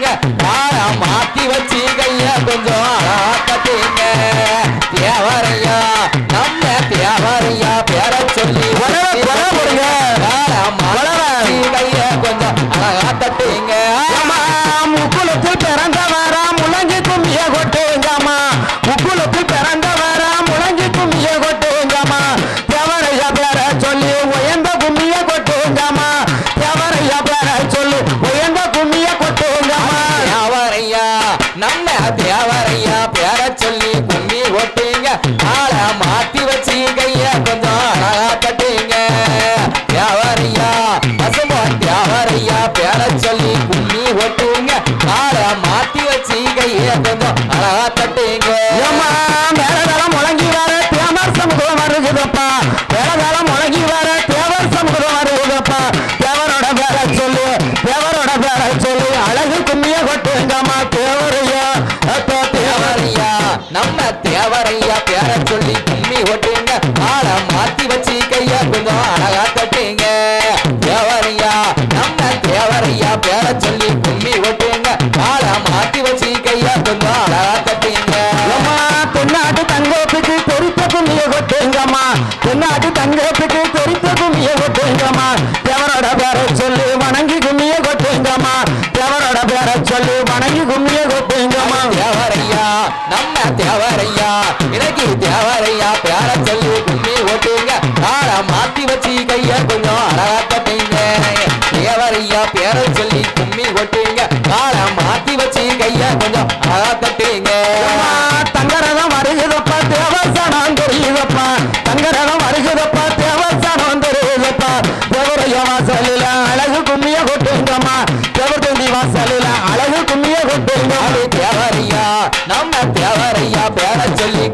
கொட்டுங்க தேவரையா பேர சொல்லி கும்மி ஓட்டுங்க. ஆளை நம்ம தேவரையா பேர சொல்லி கும்மி கொட்டுங்க ஆள மாத்தி வச்சு கைய கொஞ்சம் அழகா தட்டுங்க. தேவரையா நம்ம தேவரையா பேர சொல்லி கும்மி கொட்டுங்க ஆள மாத்தி வச்சு கைய கொஞ்சம் அழகா தட்டுங்க. தென்னாடு தங்கத்துக்கு பொறித்த கும்மிய கொட்டுங்கம்மா. தென்னாடு தங்கத்துக்கு பொறித்த கும்மிய கொட்டுங்கம்மா எனக்கு தேவரையா பேர சொல்லி கும்மி ஓட்டுங்க. ஆளை மாத்தி வச்சு கைய கொஞ்சம் அழகா தட்டுங்க தேவரையா பேர சொல்லி கும்மி ஓட்டுங்க. ஆளை மாத்தி வச்சு கைய கொஞ்சம் அழகா தட்டுங்க அம்மா, தங்கரதம் வருகுதப்பா தேவசானம் தெரியுதப்பா. தங்கரதம் வருகுதப்பா தேவசானம் தெரியுதப்பா. தேவரைய வாசலில அழகு கும்மிய கொட்டுங்கம்மா. தேவதந்தி வாசலில அழகு கும்மிய கொட்டுங்கம்மா. அது தேவரையா? நம்ம தேவரையா பேர சொல்லி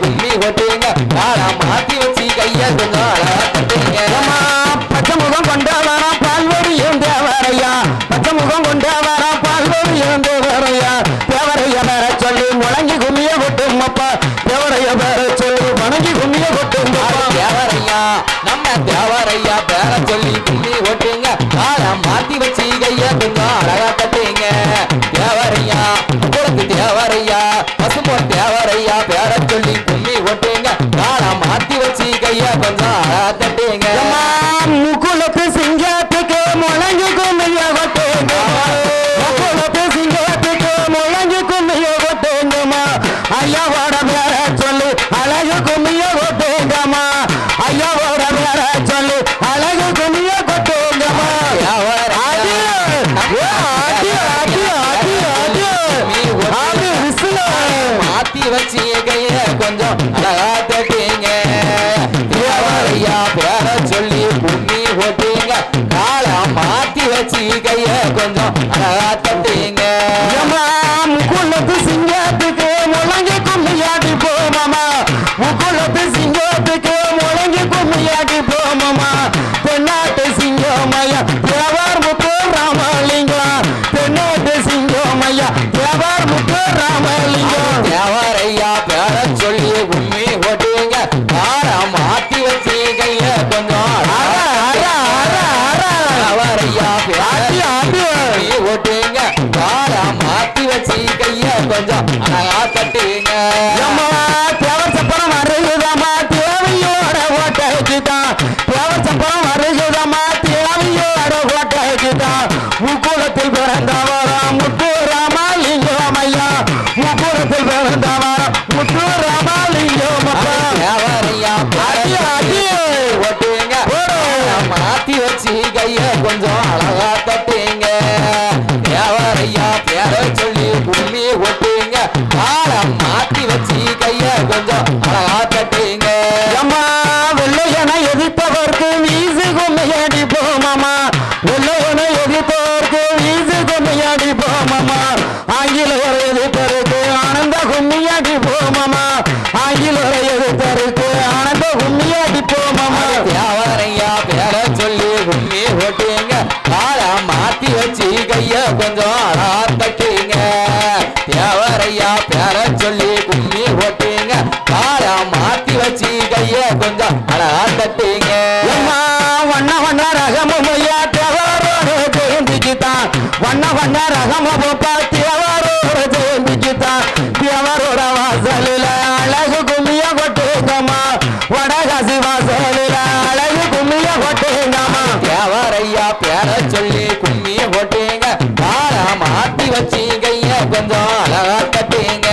கும்மி ஓட்டுங்க நாடா மாத்தி வச்சு கைய கொஞ்சம் பச்சை முகம் கொண்டவரா பால்வடியும் தேவரையா பச்சை முகம் கொண்டவரா பால்வடியும் தேவரையா தேவரையா பேர சொல்லி முழங்கி கும்மிய கொட்டுமப்பா தேவரையா பேர சொல்லி வணங்கி கும்மிய கொட்டுங்கப்பா தேவரையா நம்ம தேவரையா பேர சொல்லி கும்மி ஓட்டுங்க நாடா மாத்தி வச்சு கைய கொஞ்சம் அழகா தட்டுங்க தேவரையா உங்களுக்கு தேவரையா பசும்பொ தேவரையா சொல்லி கும்மி ஒட்டேங்க. நாடா மாத்தி வச்சு கையா கொஞ்சம் தட்டேங்க. முகுலத்து அம்மா, முக்குளத்து சிங்கத்துக்கு முழங்கி கும்மிய ஒட்டேங்க முகுலத்து சிங்கத்துக்கு முழங்கு கும்மிய ஒட்டேங்கம்மா ஐயா வாட. கொஞ்சம் அழகா வச்சு கைய கொஞ்சம் அழகா தட்டுங்க தேவர் சப்பரம் வருகுதம்மா தேவையோட ஓட்டைக்குதான் தேவர் சப்பரம் வருகுதம்மா தேவையோட பிறந்தவரா முத்து ராமாலிங்கம் ஐயா முக்குளத்தில் பிறந்தவரா முத்து போமாமா ஆங்கிலேயர் எதிர்த்தருக்கு ஆனந்த கும்மியடி போமாமா தேவரையா பேர சொல்லி உண்மை ஓட்டுங்க. ஆளை மாத்தி வச்சு கைய கொஞ்சம் ஆளா தட்டுங்க. தேவரையா பேர சொல்லி உண்மை ஓட்டுங்க. ஆளை மாத்தி வச்சு கைய கொஞ்சம் ஆளா தட்டுங்க. மாத்தி கொஞ்சம் அழகா கட்டுங்க.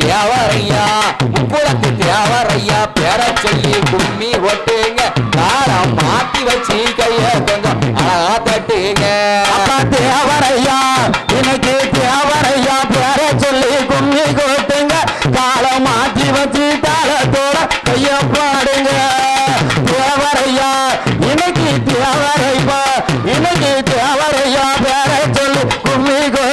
தேவரையா முக்குளத்து தேவரையா பேர சொல்லி கும்மி ஒட்டுங்க. காலை மாத்தி வச்சு கைய கொஞ்சம் அழகா தட்டுங்க. தேவரையா இன்னைக்கு தேவரையா பேர சொல்லி கும்மி கொட்டுங்க. காலம் மாற்றி வச்சு தாளத்தோட கைய பாடுங்க. தேவரையா இன்னைக்கு தேவரைப்பா இன்னைக்கு தேவரையா பேர சொல்லி கும்மி கொ